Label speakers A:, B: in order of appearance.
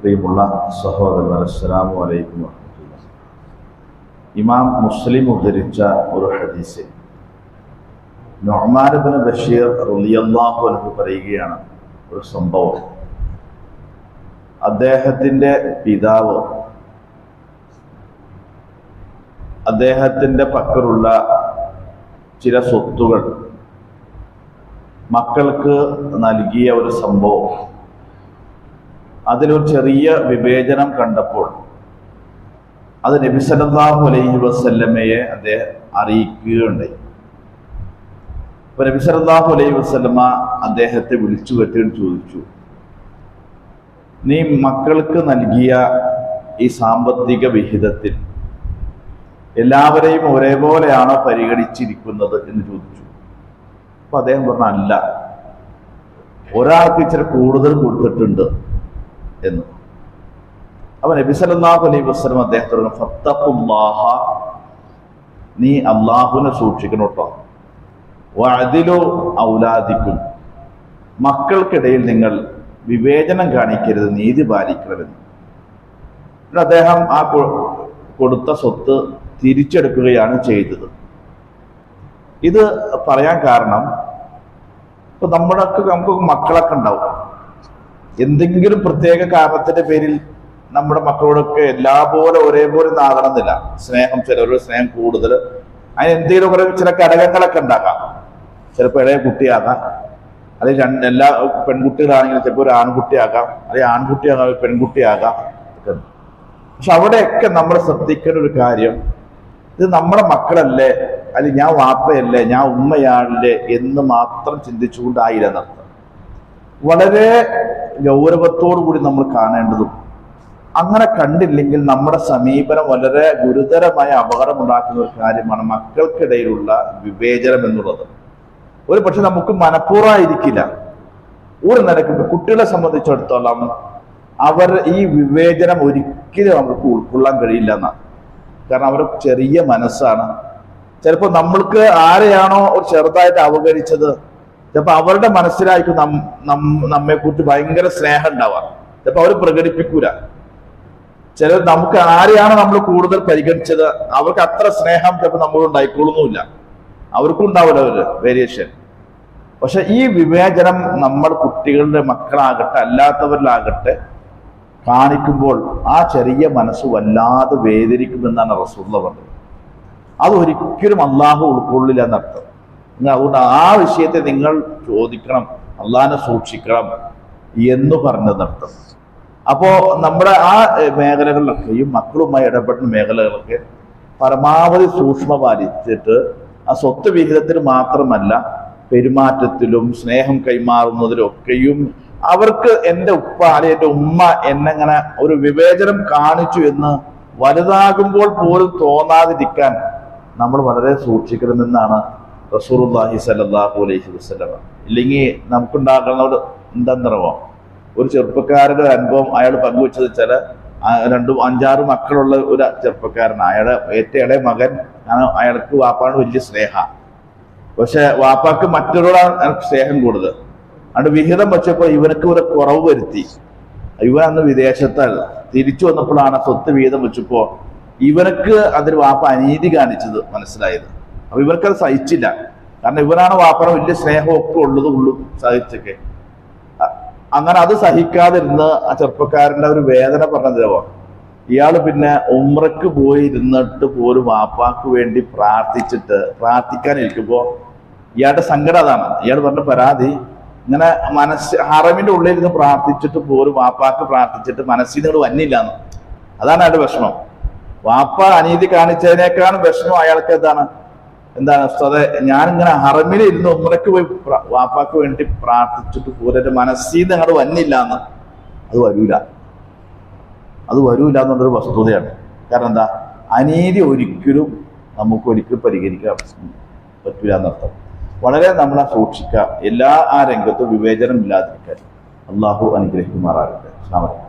A: പ്രിയമുള്ള സഹോദരൻ അസ്സലാമു അലൈക്കും. ഇമാം മുസ്ലിം ഉദ്ധരിച്ച ഒരു ഹദീസ്. നൊഹ്മാനബിന് ബഷീർ റളിയല്ലാഹു അൻഹു പറയുകയാണ് ഒരു സംഭവം. അദ്ദേഹത്തിന്റെ പിതാവ് അദ്ദേഹത്തിന്റെ പക്കലുള്ള ചില സ്വത്തുകൾ മക്കൾക്ക് നൽകിയ ഒരു സംഭവം. അതിലൊരു ചെറിയ വിവേചനം കണ്ടപ്പോൾ അത് നബി സല്ലല്ലാഹു അലൈഹി വസല്ലമയെ അദ്ദേഹം അറിയിക്കുകയുണ്ടായി. അപ്പൊ നബി സല്ലല്ലാഹു അലൈഹി വസല്ലമ അദ്ദേഹത്തെ വിളിച്ചു പറ്റിയിട്ട് ചോദിച്ചു. നീ മക്കൾക്ക് നൽകിയ ഈ സാമ്പത്തിക വിഹിതത്തിൽ എല്ലാവരെയും ഒരേപോലെയാണോ പരിഗണിച്ചിരിക്കുന്നത് എന്ന് ചോദിച്ചു. അപ്പൊ അദ്ദേഹം പറഞ്ഞ അല്ല. ഒരാൾക്ക് ഇച്ചിരി കൂടുതൽ കൊടുത്തിട്ടുണ്ട്. എന്ന്. അവൻ നബി സല്ലല്ലാഹു അലൈഹി വസല്ലം അദ്ദേഹത്തോട് ഫത്തഖുല്ലാഹ നീ അള്ളാഹുവിനെ സൂക്ഷിക്കണം കേട്ടോ. വഅദിലു ഔലാദിക്കും മക്കൾക്കിടയിൽ നിങ്ങൾ വിവേചനം കാണിക്കരുത് നീതി പാലിക്കണമെന്ന് അദ്ദേഹം ആ കൊടുത്ത സ്വത്ത് തിരിച്ചെടുക്കുകയാണ് ചെയ്തത്. ഇത് പറയാൻ കാരണം ഇപ്പൊ നമ്മുടെ നമുക്ക് മക്കളൊക്കെ ഉണ്ടാവും. എന്തെങ്കിലും പ്രത്യേക കാരണത്തിന്റെ പേരിൽ നമ്മുടെ മക്കളോടൊക്കെ എല്ലാ പോലെ ഒരേപോലെ നാകണമെന്നില്ല. സ്നേഹം ചിലരുടെ സ്നേഹം കൂടുതൽ. അതിന് എന്തെങ്കിലും കുറെ ചില ഘടകങ്ങളൊക്കെ ഉണ്ടാക്കാം ചിലപ്പോൾ ഇളയ കുട്ടിയാകാം. അല്ലെങ്കിൽ രണ്ട് എല്ലാ പെൺകുട്ടികളാണെങ്കിലും ചിലപ്പോൾ ഒരു ആൺകുട്ടിയാകാം. അല്ലെങ്കിൽ ആൺകുട്ടിയാകാം പെൺകുട്ടിയാകാം. ഒക്കെ പക്ഷെ അവിടെയൊക്കെ നമ്മൾ ശ്രദ്ധിക്കേണ്ട ഒരു കാര്യം ഇത് നമ്മുടെ മക്കളല്ലേ അല്ലെങ്കിൽ ഞാൻ വാപ്പയല്ലേ ഞാൻ ഉമ്മയാണല്ലേ എന്ന് മാത്രം ചിന്തിച്ചുകൊണ്ടായില്ല നടത്തുക വളരെ ഗൗരവത്തോടു കൂടി നമ്മൾ കാണേണ്ടതും. അങ്ങനെ കണ്ടില്ലെങ്കിൽ നമ്മുടെ സമീപനം വളരെ ഗുരുതരമായ അപകടമുണ്ടാക്കുന്ന ഒരു കാര്യമാണ് മക്കൾക്കിടയിലുള്ള വിവേചനം എന്നുള്ളത്. ഒരു പക്ഷെ നമുക്ക് മനഃപൂർവമായിരിക്കില്ല. ഒരു നിലയ്ക്ക് കുട്ടികളെ സംബന്ധിച്ചിടത്തോളം അവർ ഈ വിവേചനം ഒരിക്കലും അവർക്ക് ഉൾക്കൊള്ളാൻ കഴിയില്ല എന്നാണ് കാരണം അവർ ചെറിയ മനസ്സാണ്. ചിലപ്പോൾ നമ്മൾക്ക് ആരെയാണോ ഒരു ചെറുതായിട്ട് അവഗണിച്ചത് ചിലപ്പോൾ അവരുടെ മനസ്സിലായിരിക്കും നമ്മെ കുറിച്ച് ഭയങ്കര സ്നേഹം ഉണ്ടാവുക. ചിലപ്പോൾ അവർ പ്രകടിപ്പിക്കൂല. ചില നമുക്ക് ആരെയാണ് നമ്മൾ കൂടുതൽ പരിഗണിച്ചത്? അവർക്ക് അത്ര സ്നേഹം ചിലപ്പോൾ നമ്മളോട് അവർക്കും ഉണ്ടാവില്ല ഒരു വേരിയേഷൻ പക്ഷെ ഈ വിവേചനം നമ്മൾ കുട്ടികളുടെ മക്കളാകട്ടെ അല്ലാത്തവരിലാകട്ടെ കാണിക്കുമ്പോൾ ആ ചെറിയ മനസ്സ് വല്ലാതെ വേദനിക്കുമെന്നാണ് റസൂള്ള പറഞ്ഞത്. അത് ഒരിക്കലും അള്ളാഹു ഉൾക്കൊള്ളില്ല എന്നർത്ഥം. അതുകൊണ്ട് ആ വിഷയത്തെ നിങ്ങൾ ചോദിക്കണം അള്ളാഹാനെ സൂക്ഷിക്കണം എന്ന് പറഞ്ഞതർത്ഥം അപ്പോ നമ്മുടെ ആ മേഖലകളിലൊക്കെയും മക്കളുമായി ഇടപെടുന്ന മേഖലകളൊക്കെ പരമാവധി സൂക്ഷ്മ പാലിച്ചിട്ട് ആ സ്വത്ത് വിഹിതത്തിൽ മാത്രമല്ല പെരുമാറ്റത്തിലും സ്നേഹം കൈമാറുന്നതിലും ഒക്കെയും അവർക്ക് എന്റെ ഉപ്പ അല്ലെങ്കിൽ എന്റെ ഉമ്മ എന്നെങ്ങനെ ഒരു വിവേചനം കാണിച്ചു എന്ന് വലുതാകുമ്പോൾ പോലും തോന്നാതിരിക്കാൻ നമ്മൾ വളരെ സൂക്ഷിക്കണമെന്നാണ് റസൂറുല്ലാഹി സല്ലല്ലാഹു അലൈഹി വസ്ലമ ഇല്ലെങ്കിൽ നമുക്കുണ്ടാകുന്ന ഒരു എന്താന്നറിവോ ഒരു ചെറുപ്പക്കാരുടെ ഒരു അനുഭവം അയാൾ പങ്കുവെച്ചത് ചില രണ്ടും അഞ്ചാറ് മക്കളുള്ള ഒരു ചെറുപ്പക്കാരൻ അയാളെ ഏറ്റവും ഇളയ മകൻ അയാൾക്ക് വാപ്പാണ് വലിയ സ്നേഹ. പക്ഷെ വാപ്പാക്ക് മറ്റൊരാളാണ് എനിക്ക് സ്നേഹം കൂടുതൽ. അതുകൊണ്ട് വിഹിതം വെച്ചപ്പോൾ ഇവനക്ക് ഒരു കുറവ് വരുത്തി. ഇവൻ അന്ന് വിദേശത്തല്ല തിരിച്ചു വന്നപ്പോഴാണ് സ്വത്ത് വിഹിതം വെച്ചപ്പോ ഇവനക്ക് അതിന് വാപ്പ അനീതി കാണിച്ചത് മനസ്സിലായത്. അപ്പൊ ഇവർക്കത് സഹിച്ചില്ല. കാരണം ഇവരാണ് വാപ്പറ വലിയ സ്നേഹമൊക്കെ ഉള്ളത് ഉള്ളു സഹിച്ചൊക്കെ. അങ്ങനെ അത് സഹിക്കാതിരുന്ന് ആ ചെറുപ്പക്കാരന്റെ ഒരു വേദന പറഞ്ഞതിലോ? ഇയാൾ പിന്നെ ഉമ്രക്ക് പോയി ഇരുന്നിട്ട് പോലും വാപ്പാക്ക് വേണ്ടി പ്രാർത്ഥിച്ചിട്ട് പ്രാർത്ഥിക്കാനിരിക്കുമ്പോ ഇയാളുടെ സങ്കടം അതാണ്. ഇയാൾ പറഞ്ഞ പരാതി ഇങ്ങനെ മനസ്സ് ഹറമിന്റെ ഉള്ളിൽ ഇരുന്ന് പ്രാർത്ഥിച്ചിട്ട് പോലും വാപ്പാക്ക് പ്രാർത്ഥിച്ചിട്ട് മനസ്സിൽ നിന്ന് വന്നില്ലാന്ന്. അതാണ് അയാളുടെ വിഷമം. വാപ്പ അനീതി കാണിച്ചതിനേക്കാളും വിഷമം അയാൾക്ക് എന്താണ്? എന്താണ് ഉസ്താദെ ഞാനിങ്ങനെ ഹറമിൽ ഇരുന്ന് ഉമ്രക്ക് പോയി വാപ്പാക്ക് വേണ്ടി പ്രാർത്ഥിച്ചിട്ട് മനസ്സിൽ നിന്ന് അങ്ങോട്ട് വന്നില്ല എന്ന് അത് വരൂല. അത് വരൂല എന്നുള്ളൊരു വസ്തുതയാണ്. കാരണം എന്താ? അനീതി ഒരിക്കലും നമുക്ക് ഒരിക്കലും പരിഹരിക്കാൻ പറ്റൂല എന്നർത്ഥം. വളരെ നമ്മളെ സൂക്ഷിക്കുക. എല്ലാ ആ രംഗത്തും വിവേചനം ഇല്ലാതിരിക്കാൻ. അള്ളാഹു അനുഗ്രഹിക്കുമാറാകട്ടെ. അലൈക്കും.